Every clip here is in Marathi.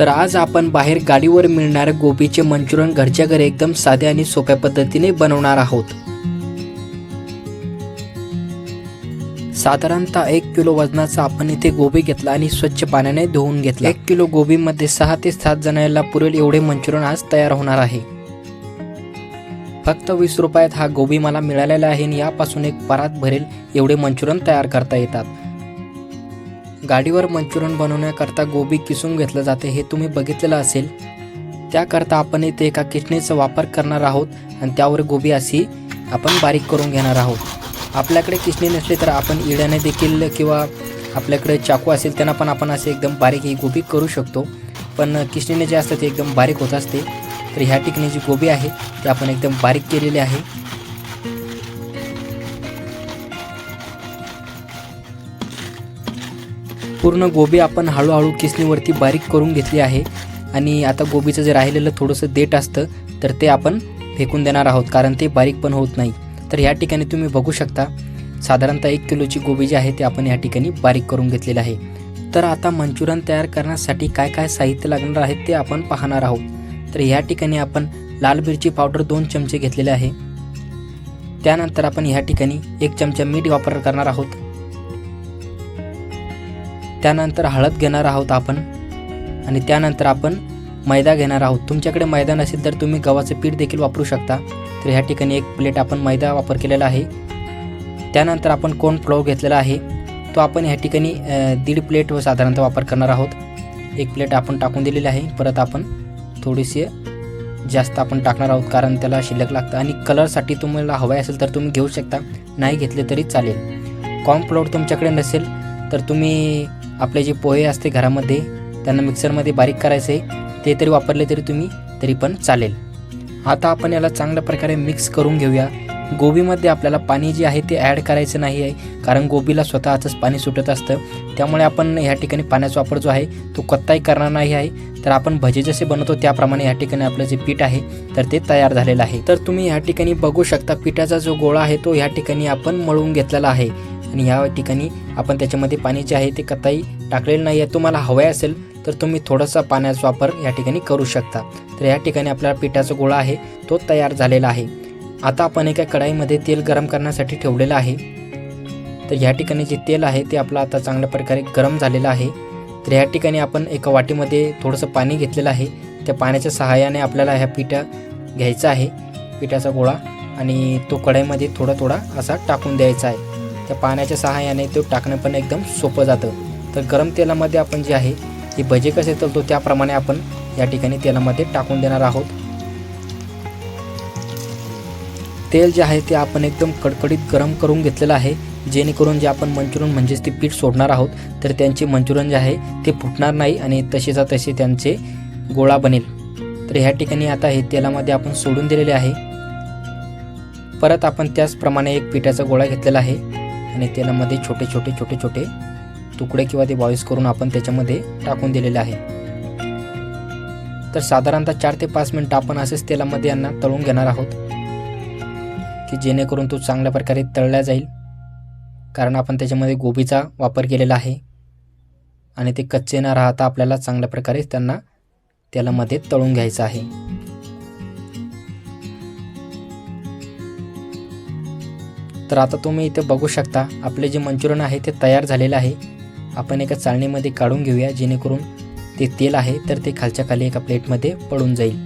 तर आज आपण बाहेर गाडीवर मिळणारे गोबीचे मंचुरियन घरच्या घरी एकदम साधे आणि सोप्या पद्धतीने बनवणार आहोत. साधारणतः एक किलो वजनाचा आपण इथे गोबी घेतला आणि स्वच्छ पाण्याने धुवून घेतला. एक किलो गोबीमध्ये सहा ते सात जणांना पुरेल एवढे मंचुरियन आज तयार होणार आहे. फक्त वीस रुपयात हा गोबी मला मिळालेला आहे आणि यापासून एक परात भरेल एवढे मंचुरियन तयार करता येतात. गाडीवर मंचुरियन बनवण्याकरता गोबी किसून घेतलं जाते हे तुम्ही बघितलेलं असेल. त्याकरता आपण इथे एका किसणीचा वापर करणार आहोत आणि त्यावर गोबी अशी आपण बारीक करून घेणार आहोत. आपल्याकडे किसणी नसली तर आपण इड्याने देखील किंवा आपल्याकडे चाकू असेल त्यांना पण आपण असे एकदम बारीक ही गोबी करू शकतो. पण किसणीने जे असतं ते एकदम बारीक होत असते. तर ह्या ठिकाणी जी गोबी आहे ती आपण एकदम बारीक केलेली आहे. पूर्ण गोबी आपण हळूहळू किसणीवरती बारीक करून घेतली आहे. आणि आता गोबीचं जे राहिलेलं थोडंसं देठ असतं तर ते आपण फेकून देणार आहोत कारण ते बारीक पण होत नाही. तर ह्या ठिकाणी तुम्ही बघू शकता साधारणतः एक किलोची गोबी जी आहे ते आपण ह्या ठिकाणी बारीक करून घेतलेलं आहे. तर आता मंचुरियन तयार करण्यासाठी काय काय साहित्य लागणार आहे ते आपण पाहणार आहोत. तर ह्या ठिकाणी आपण लाल मिरची पावडर दोन चमचे घेतलेले आहे. त्यानंतर आपण ह्या ठिकाणी एक चमचा मीठ वापर करणार आहोत. त्यानंतर हळद घेणार आहोत आपण आणि त्यानंतर आपण मैदा घेणार आहोत. तुमच्याकडे मैदा नसेल तर तुम्ही गव्हाचं पीठ देखील वापरू शकता. तर ह्या ठिकाणी एक प्लेट आपण मैदा वापर केलेला आहे. त्यानंतर आपण कोण फ्लोअर घेतलेला आहे. तो आपण ह्या ठिकाणी दीड प्लेट व साधारणतः वापर करणार आहोत. एक प्लेट आपण टाकून दिलेली आहे. परत आपण थोडीशी जास्त आपण टाकणार आहोत कारण त्याला शिल्लक लागतं. आणि कलरसाठी तुम्हाला हवं असेल तर तुम्ही घेऊ शकता. नाही घेतले तरी चालेल. कॉर्नफ्लोअर तुमच्याकडे नसेल तर तुम्ही आपले जे पोहे असते घरामध्ये त्यांना मिक्सरमध्ये बारीक करायचे ते तरी वापरले तरी तुम्ही तरी पण चालेल. आता आपण याला चांगल्या प्रकारे मिक्स करून घेऊया. गोबीमध्ये आपल्याला पाणी जे आहे ते ॲड करायचं नाही आहे कारण गोबीला स्वतःचंच पाणी सुटत असतं. त्यामुळे आपण ह्या ठिकाणी पाण्याचा वापर जो आहे तो कत्ताही करणार नाही आहे. तर आपण भजे जसे बनवतो त्याप्रमाणे ह्या ठिकाणी आपलं जे पीठ आहे तर ते तयार झालेलं आहे. तर तुम्ही ह्या ठिकाणी बघू शकता पिठाचा जो गोळा आहे तो ह्या ठिकाणी आपण मळून घेतलेला आहे. आणि ह्या ठिकाणी आपण त्याच्यामध्ये पाणी जे आहे ते कताई टाकलेलं नाही आहे तुम्हाला हवं असेल तर तुम्ही थोडासा पाण्याचा वापर या ठिकाणी करू शकता. तर या ठिकाणी आपल्याला पिठाचा गोळा आहे तो तयार झालेला आहे. आता आपण एका कढाईमध्ये तेल गरम करण्यासाठी ठेवलेलं आहे. तर ह्या ठिकाणी जे तेल आहे ते आपलं आता चांगल्या प्रकारे गरम झालेलं आहे. तर ह्या ठिकाणी आपण एका वाटीमध्ये थोडंसं पाणी घेतलेलं आहे. त्या पाण्याच्या सहाय्याने आपल्याला ह्या पिठा घ्यायचा आहे. पिठाचा गोळा आणि तो कढईमध्ये थोडा थोडा असा टाकून द्यायचा आहे. त्या पाण्याच्या सहाय्याने तो टाकणं पण एकदम सोपं जातं. तर गरम तेलामध्ये आपण जे आहे हे भजे कसे चलतो त्याप्रमाणे आपण या ठिकाणी तेलामध्ये टाकून देणार आहोत. तेल जे आहे ते आपण एकदम कडकडीत गरम करून घेतलेलं आहे जेणेकरून जे आपण मंचुरियन म्हणजेच ते पीठ सोडणार आहोत तर त्यांचे मंचुरियन जे आहे ते फुटणार नाही आणि तसेचा तसे त्यांचे गोळा बनेल. तर ह्या ठिकाणी आता हे तेलामध्ये आपण सोडून दिलेले आहे. परत आपण त्याचप्रमाणे एक पिठाचा गोळा घेतलेला आहे. आणि तेलामध्ये छोटे छोटे छोटे छोटे तुकडे किंवा ते बॉईस करून आपण त्याच्यामध्ये टाकून दिलेले आहे. तर साधारणतः चार ते पाच मिनटं आपण असेच तेलामध्ये यांना तळून घेणार आहोत की जेणेकरून तो चांगल्या प्रकारे तळला जाईल. कारण आपण त्याच्यामध्ये गोबीचा वापर केलेला आहे आणि ते कच्चे न राहता आपल्याला चांगल्या प्रकारे त्यांना तेलामध्ये तळून घ्यायचं आहे. तर आता तुम्ही इथे बघू शकता आपले जे मंचुरियन आहे ते तयार झालेलं आहे. आपण एका चाळणीमध्ये काढून घेऊया जेणेकरून ते तेल आहे तर ते खालच्या खाली एका प्लेटमध्ये पडून जाईल.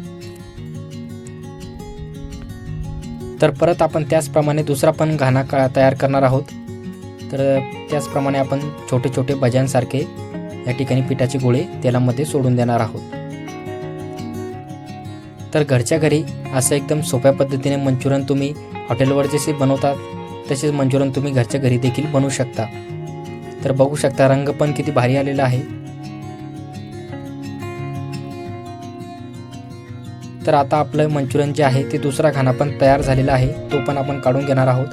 तर परत आपण त्याचप्रमाणे दुसरा पण घाणा का तयार करणार आहोत. तर त्याचप्रमाणे आपण छोटे छोटे भज्यांसारखे या ठिकाणी पिठाचे गोळे तेलामध्ये सोडून देणार आहोत. तर घरच्या घरी असं एकदम सोप्या पद्धतीने मंचुरियन तुम्ही हॉटेलवर जसे बनवतात तसेच मंचुरियन तुम्ही घरच्या घरी देखील बनवू शकता. तर बघू शकता रंग पण किती भारी आलेला आहे. तर आता आपलं मंचुरियन जे आहे ते दुसरा खाना पण तयार झालेला आहे. तो पण आपण काढून घेणार आहोत.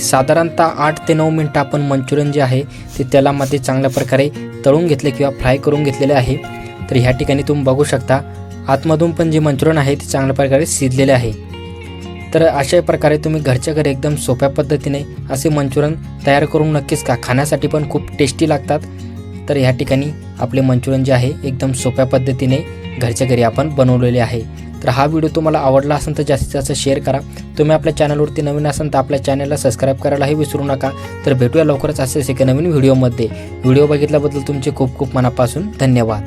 साधारणतः आठ ते नऊ मिनटं आपण मंचुरियन जे आहे ते तेलामध्ये चांगल्या प्रकारे तळून घेतले किंवा फ्राय करून घेतलेले आहे तर ह्या ठिकाणी तुम्ही बघू शकता आतमधून पण जे मंचुरियन आहे ते चांगल्या प्रकारे शिजलेले आहे. तर अशा प्रकारे तुम्ही घरच्या घरी एकदम सोप्या पद्धतीने असे मंचुरियन तयार करून नक्कीच का खाण्यासाठी पण खूप टेस्टी लागतात. तर ह्या ठिकाणी आपले मंचुरियन जे आहे एकदम सोप्या पद्धतीने घरच्या घरी आपण बनवलेले आहे. तर हा व्हिडिओ तुम्हाला आवडला असेल तर जास्तीत जास्त शेअर करा. तुम्ही आपल्या चॅनलवरती नवीन असाल तर आपल्या चॅनलला सबस्क्राईब करायलाही विसरू नका. तर भेटूया लवकरच असेच एका नवीन व्हिडिओमध्ये व्हिडिओ बघितल्याबद्दल तुमचे खूप खूप मनापासून धन्यवाद.